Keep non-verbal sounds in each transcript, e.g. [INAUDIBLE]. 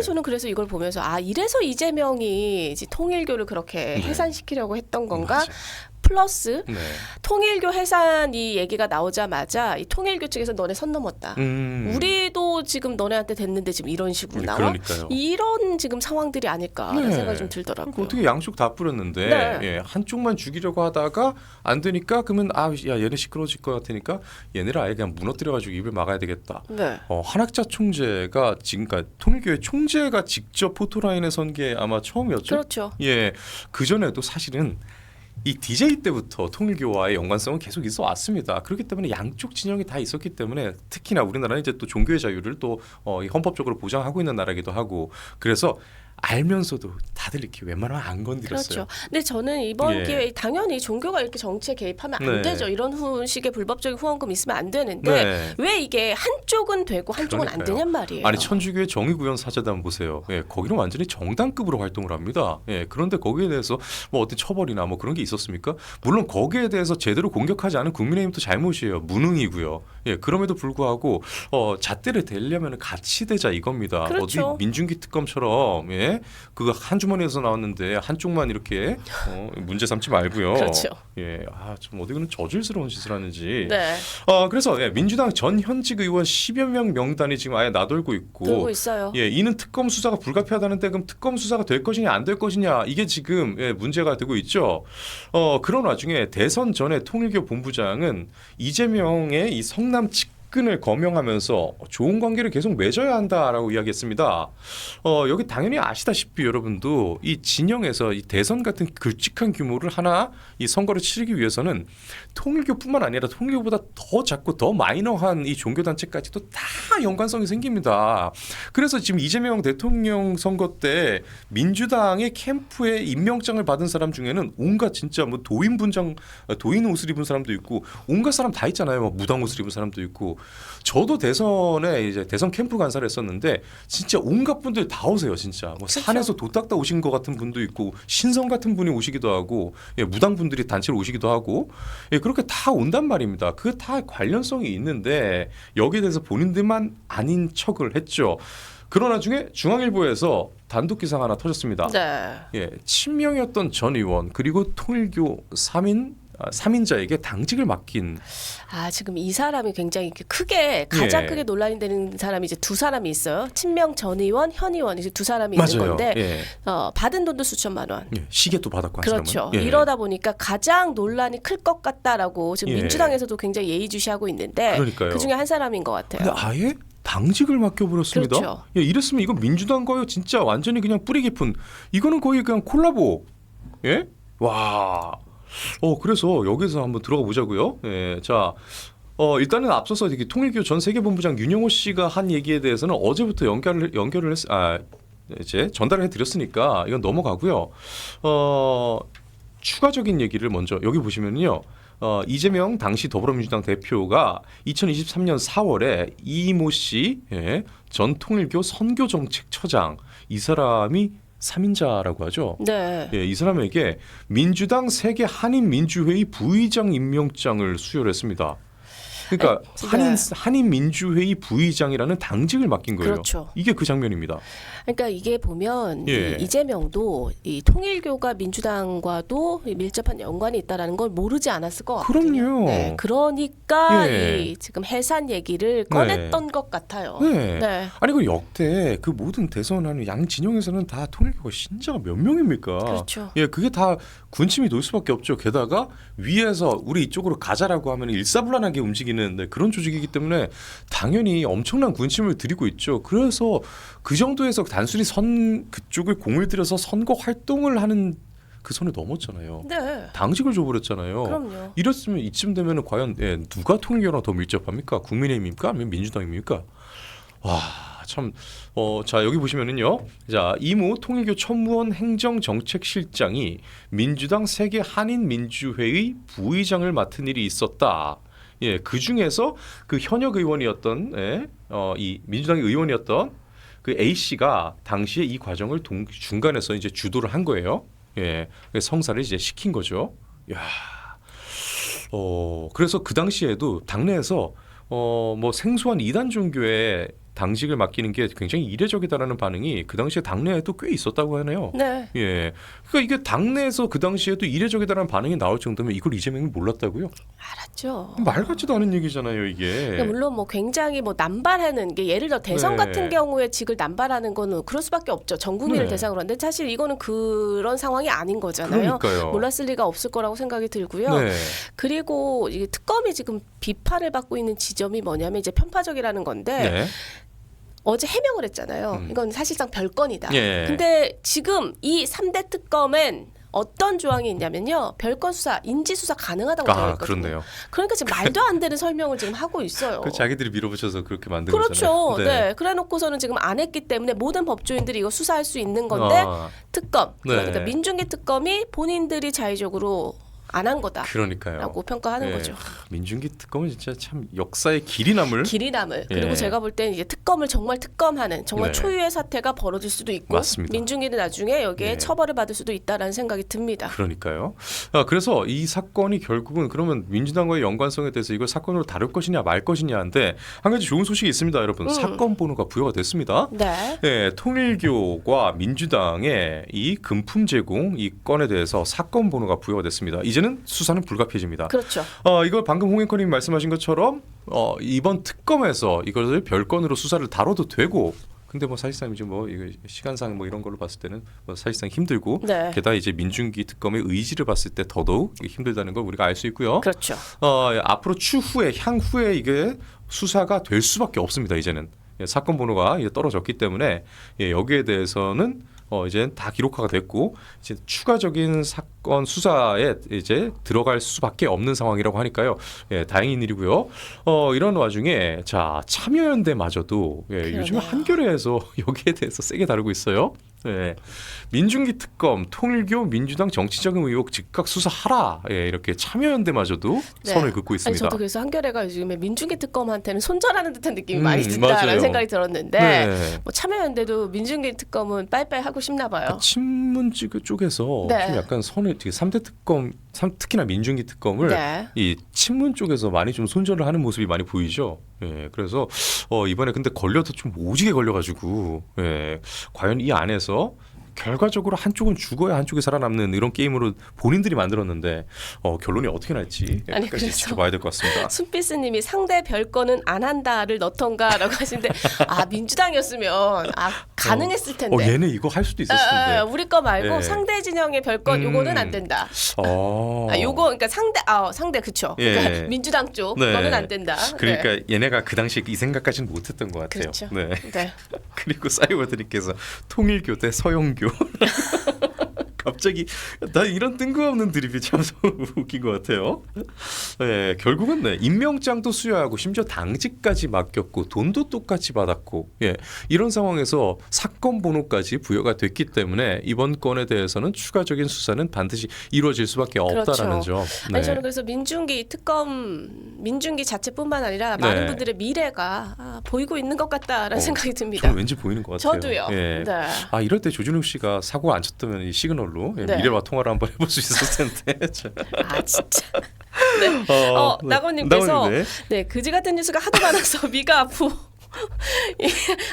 아니 저는 그래서 이걸 보면서 아 이래서 이재명이 이제 통일교를 그렇게 네. 해산시키려고 했던 건가? 플러스 네. 통일교 해산 이 얘기가 나오자마자 이 통일교 측에서 너네 선 넘었다. 음. 우리도 지금 너네한테 됐는데 지금 이런 식으로 네, 나와. 그러니까요. 이런 지금 상황들이 아닐까라는 네. 생각이 좀 들더라고요. 어떻게 양쪽 다 뿌렸는데 네. 예, 한쪽만 죽이려고 하다가 안 되니까 그러면 아야 얘네 시끄러워질 것 같으니까 얘네를 아예 그냥 무너뜨려가지고 입을 막아야 되겠다. 네. 어, 한학자 총재가 지금 그러니까 통일교회 총재가 직접 포토라인에 선 게 아마 처음이었죠. 그렇죠. 예, 그 전에도 사실은 이 DJ 때부터 통일교와의 연관성은 계속 있어 왔습니다. 그렇기 때문에 양쪽 진영이 다 있었기 때문에 특히나 우리나라는 이제 또 종교의 자유를 또 어, 이 헌법적으로 보장하고 있는 나라기도 하고 그래서 알면서도 다들 이렇게 웬만하면 안 건드렸어요. 그렇죠. 근데 저는 이번 예. 기회에 당연히 종교가 이렇게 정치에 개입하면 안 네. 되죠. 이런 후- 식의 불법적인 후원금 있으면 안 되는데 네. 왜 이게 한쪽은 되고 한쪽은 안 그러니까요. 되냔 말이에요. 아니 천주교의 정의구현 사제단 보세요. 예, 거기는 완전히 정당급으로 활동을 합니다. 예, 그런데 거기에 대해서 뭐 어떤 처벌이나 뭐 그런 게 있었습니까? 물론 거기에 대해서 제대로 공격하지 않은 국민의힘도 잘못이에요. 무능이고요. 예, 그럼에도 불구하고 어, 잣대를 대려면 같이 대자 이겁니다. 그렇죠. 어디 민중기 특검처럼 예, 그거 한 주머니 에서 나왔는데 한쪽만 이렇게 어, 문제 삼지 말고요. 그렇죠. 예, 아, 좀 어디 그는 저질스러운 짓을 하는지. 네. 어, 그래서 예, 민주당 전 현직 의원 10여 명 명단이 지금 아예 나돌고 있고 들고 있어요. 예, 이는 특검 수사가 불가피하다는데 그럼 특검 수사가 될 것이냐 안 될 것이냐 이게 지금 예, 문제가 되고 있죠. 어, 그런 와중에 대선 전에 통일교 본부장은 이재명의 이 성남 측근을 거명하면서 좋은 관계를 계속 맺어야 한다라고 이야기했습니다. 어, 여기 당연히 아시다시피 여러분도 이 진영에서 이 대선 같은 굵직한 규모를 하나 이 선거를 치르기 위해서는 통일교뿐만 아니라 통일교보다 더 작고 더 마이너한 이 종교 단체까지도 다 연관성이 생깁니다. 그래서 지금 이재명 대통령 선거 때 민주당의 캠프에 임명장을 받은 사람 중에는 온갖 진짜 뭐 도인 분장 도인 옷을 입은 사람도 있고 온갖 사람 다 있잖아요. 뭐 무당 옷을 입은 사람도 있고 저도 대선에 이제 대선 캠프 간사를 했었는데 진짜 온갖 분들 다 오세요. 진짜 뭐. 산에서 도 닦다 오신 것 같은 분도 있고 신성 같은 분이 오시기도 하고 예, 무당 분들이 단체로 오시기도 하고 예, 그렇게 다 온단 말입니다. 그 다 관련성이 있는데 여기에 대해서 본인들만 아닌 척을 했죠. 그러나 중에 중앙일보에서 단독 기사가 하나 터졌습니다. 네. 예, 친명이었던 전 의원 그리고 통일교 3인 아, 3인자에게 당직을 맡긴 아 지금 이 사람이 굉장히 이렇게 크게 가장 예. 크게 논란이 되는 사람이 이제 두 사람이 있어요. 친명 전 의원, 현 의원 이제 두 사람이 있는 건데 예. 어, 받은 돈도 수천만 원. 예, 시계도 받았고 한 그렇죠. 사람은. 예. 이러다 보니까 가장 논란이 클 것 같다라고 지금 예. 민주당에서도 굉장히 예의주시하고 있는데 그러니까요. 그 중에 한 사람인 것 같아요. 아예 당직을 맡겨버렸습니다. 그렇죠. 예, 이랬으면 이건 민주당 거요 진짜 완전히 그냥 뿌리 깊은 이거는 거의 그냥 콜라보. 예? 와. 어 그래서 여기서 한번 들어가 보자고요. 예, 자. 어 일단은 앞서서 이렇게 통일교 전 세계본부장 윤영호 씨가 한 얘기에 대해서는 어제부터 연결을 연결을 했, 아 이제 전달을 해드렸으니까 이건 넘어가고요. 어 추가적인 얘기를 먼저 여기 보시면요. 어, 이재명 당시 더불어민주당 대표가 2023년 4월에 이모 씨, 예, 전 통일교 선교정책처장 이 사람이 3인자라고 하죠. 네. 예, 이 사람에게 민주당 세계 한인 민주회의 부의장 임명장을 수여했습니다. 그러니까 에, 한인 네. 한인 민주회의 부의장이라는 당직을 맡긴 거예요. 그렇죠. 이게 그 장면입니다. 그러니까 이게 보면 예. 이 이재명도 이 통일교가 민주당과도 이 밀접한 연관이 있다라는 걸 모르지 않았을 것 같거든요. 그럼요. 네, 그러니까 예. 이 지금 해산 얘기를 꺼냈던 것 같아요. 네. 네. 아니 그 역대 그 모든 대선 하는 양 진영에서는 다 통일교가 신자가 몇 명입니까? 그렇죠. 예, 그게 다 군침이 돌 수밖에 없죠. 게다가 위에서 우리 이쪽으로 가자라고 하면 일사불란하게 움직이는 네, 그런 조직이기 때문에 당연히 엄청난 군침을 들이고 있죠. 그래서 그 정도에서 단순히 선 그쪽을 공을 들여서 선거 활동을 하는 그 선을 넘었잖아요. 네. 당직을 줘버렸잖아요. 그럼요. 이랬으면 이쯤 되면은 과연 예, 누가 통일교랑 더 밀접합니까? 국민의힘입니까? 아니면 민주당입니까? 와, 참, 어, 자, 여기 보시면은요. 자, 이무 통일교 천무원 행정정책실장이 민주당 세계 한인민주회의 부의장을 맡은 일이 있었다. 예, 그 중에서 그 현역 의원이었던, 예, 어, 이 민주당의 의원이었던 그 A 씨가 당시에 이 과정을 동, 중간에서 이제 주도를 한 거예요. 예, 그래서 성사를 이제 시킨 거죠. 야, 어, 그래서 그 당시에도 당내에서 어, 뭐 생소한 이단 종교의 당직을 맡기는 게 굉장히 이례적이다라는 반응이 그 당시에 당내에도 꽤 있었다고 하네요. 네. 예. 그러니까 이게 당내에서 그 당시에도 이례적이다라는 반응이 나올 정도면 이걸 이재명이 몰랐다고요? 알았죠. 말 같지도 않은 얘기잖아요, 이게. 그러니까 물론 뭐 굉장히 뭐 남발하는 게 예를 들어 대선 네. 같은 경우에 직을 남발하는 거는 그럴 수밖에 없죠. 전 국민을 네. 대상으로 하는데 사실 이거는 그런 상황이 아닌 거잖아요. 그러니까요. 몰랐을 리가 없을 거라고 생각이 들고요. 네. 그리고 이게 특검이 지금 비판을 받고 있는 지점이 뭐냐면 이제 편파적이라는 건데 네. 어제 해명을 했잖아요. 음. 이건 사실상 별건이다. 예. 근데 지금 이 3대 특검엔 어떤 조항이 있냐면요. 별건 수사, 인지 수사 가능하다고 되어 아, 있거든요. 그렇네요. 그러니까 지금 말도 안 되는 설명을 지금 하고 있어요. 그 자기들이 밀어붙여서 그렇게 만든 그렇죠. 거잖아요. 네. 그래 놓고서는 지금 안 했기 때문에 모든 법조인들이 이거 수사할 수 있는 건데 아, 특검. 네. 그러니까 민중기 특검이 본인들이 자의적으로 안 한 거다라고 그러니까요. 평가하는 예. 거죠. 민중기 특검은 진짜 참 역사의 길이 남을 길이 남을 그리고 예. 제가 볼 때는 이제 특검을 정말 특검하는 정말 네. 초유의 사태가 벌어질 수도 있고 맞습니다. 민중기는 나중에 여기에 예. 처벌을 받을 수도 있다라는 생각이 듭니다. 그러니까요. 아, 그래서 이 사건이 결국은 그러면 민주당과의 연관성에 대해서 이걸 사건으로 다룰 것이냐 말 것이냐인데 한 가지 좋은 소식이 있습니다, 여러분. 음. 사건 번호가 부여가 됐습니다. 네. 네, 통일교와 민주당의 이 금품 제공 이 건에 대해서 사건 번호가 부여가 됐습니다. 이제 는 수사는 불가피해집니다. 그렇죠. 어, 이걸 방금 홍익커님 말씀하신 것처럼 어, 이번 특검에서 이것을 별건으로 수사를 다뤄도 되고 근데 뭐 사실상 이제 뭐 이거 시간상 뭐 이런 걸로 봤을 때는 뭐 사실상 힘들고 네. 게다가 이제 민중기 특검의 의지를 봤을 때 더더욱 힘들다는 걸 우리가 알 수 있고요. 그렇죠. 어, 앞으로 추후에 향후에 이게 수사가 될 수밖에 없습니다. 이제는 예, 사건 번호가 이제 떨어졌기 때문에 예, 여기에 대해서는 어, 이제 다 기록화가 됐고 이제 추가적인 사건 수사에 이제 들어갈 수밖에 없는 상황이라고 하니까요. 예, 다행인 일이고요. 어, 이런 와중에 자 참여연대마저도 예, 요즘. 한겨레에서 [LAUGHS] 여기에 대해서 세게 다루고 있어요. 예. 민중기 특검, 통일교, 민주당 정치적인 의혹 즉각 수사하라. 예, 이렇게 참여연대마저도 네. 선을 긋고 아니 있습니다. 저도 그래서 한겨레가 요즘에 민중기 특검한테는 손절하는 듯한 느낌이 음, 많이 든다라는 맞아요. 생각이 들었는데 네. 뭐 참여연대도 민중기 특검은 빠이빠이 하고 싶나 봐요. 그 친문 쪽- 쪽에서 네. 좀 약간 선을 되게 3대 특검, 삼- 특히나 민중기 특검을 네. 이 친문 쪽에서 많이 좀 손절을 하는 모습이 많이 보이죠. 예, 그래서 어, 이번에 근데 걸려도 좀 오지게 걸려가지고 예, 과연 이 안에서 해서 결과적으로 한쪽은 죽어야 한쪽이 살아남는 이런 게임으로 본인들이 만들었는데 어, 결론이 어떻게 날지 아니, 끝까지 지켜봐야 될 것 같습니다. [LAUGHS] 순피스님이 상대 별거는 안 한다를 넣던가라고 하시는데 아 민주당이었으면 아 가능했을 텐데. 어, 얘네 이거 할 수도 있었을 아, 아, 텐데. 우리 거 말고 예. 상대 진영의 별건 음. 요거는 안 된다. 어. 아, 요거 그러니까 상대 아 상대 그쵸. 예. 그러니까 민주당 쪽 네. 그거는 안 된다. 그러니까 네. 얘네가 그 당시에 이 생각까지는 못했던 것 같아요. 그렇죠. 네. 네. [LAUGHS] 그리고 사이버드님께서 통일교 대 서영교. you. [LAUGHS] 갑자기 나 이런 뜬금없는 드립이 참 [LAUGHS] 웃긴 것 같아요. 네, 결국은 네, 임명장도 수여하고 심지어 당직까지 맡겼고 돈도 똑같이 받았고 예, 이런 상황에서 사건 번호까지 부여가 됐기 때문에 이번 건에 대해서는 추가적인 수사는 반드시 이루어질 수밖에 그렇죠. 없다라는 점. 네. 아니 저는 그래서 민중기 특검 민중기 자체뿐만 아니라 많은 네. 분들의 미래가 아, 보이고 있는 것 같다라는 어, 생각이 듭니다. 저는 왠지 보이는 것 같아요. 저도요. 예. 네. 아 이럴 때 조준욱 씨가 사고 안 쳤다면 이 시그널로 예, 네. 미래와 통화를 한번 해볼 수 있었을 텐데. [LAUGHS] 자, 아 진짜. [LAUGHS] 어, 어, 나건님께서 나건님, 네. 네 그지 같은 뉴스가 하도 많아서 [LAUGHS] 미가 아프.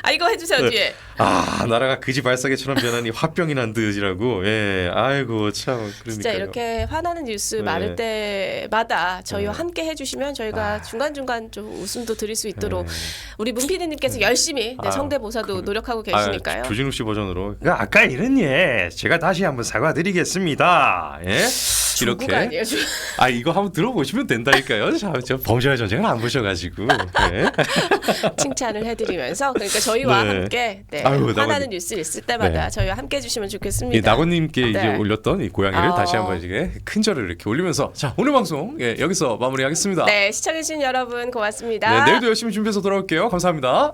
아 이거 해주세요 네. 뒤에. 아 나라가 그지 발사계처럼 변하니 화병이 난 듯이라고. 예, 아이고 참 그러니까. 진짜 이렇게 화나는 뉴스 네. 많을 때마다 저희와 네. 함께 해주시면 저희가 아. 중간 중간 좀 웃음도 드릴 수 있도록 예. 우리 문피디님께서 열심히 네, 아, 성대모사도 그- 노력하고 계시니까요. 아, 조진욱 씨 버전으로. 그러니까 아까 이런 예, 제가 다시 한번 사과드리겠습니다. 예, 이렇게. 아니에요? 중- 아 이거 한번 들어보시면 된다니까요. 저, 저 범죄의 전쟁을 안 보셔가지고. 예. [LAUGHS] 칭찬을 해드리면서 그러니까 저희와 네. 함께 네, 아유, 화나는 나건님. 뉴스 있을 때마다 네. 저희와 함께 해주시면 이 좋겠습니다. 나건님께 이제 네. 올렸던 이 고양이를 아. 다시 한번 이제 큰 절을 이렇게 올리면서 자 오늘 방송 예, 여기서 마무리하겠습니다. 네 시청해주신 여러분 고맙습니다. 네, 내일도 열심히 준비해서 돌아올게요. 감사합니다.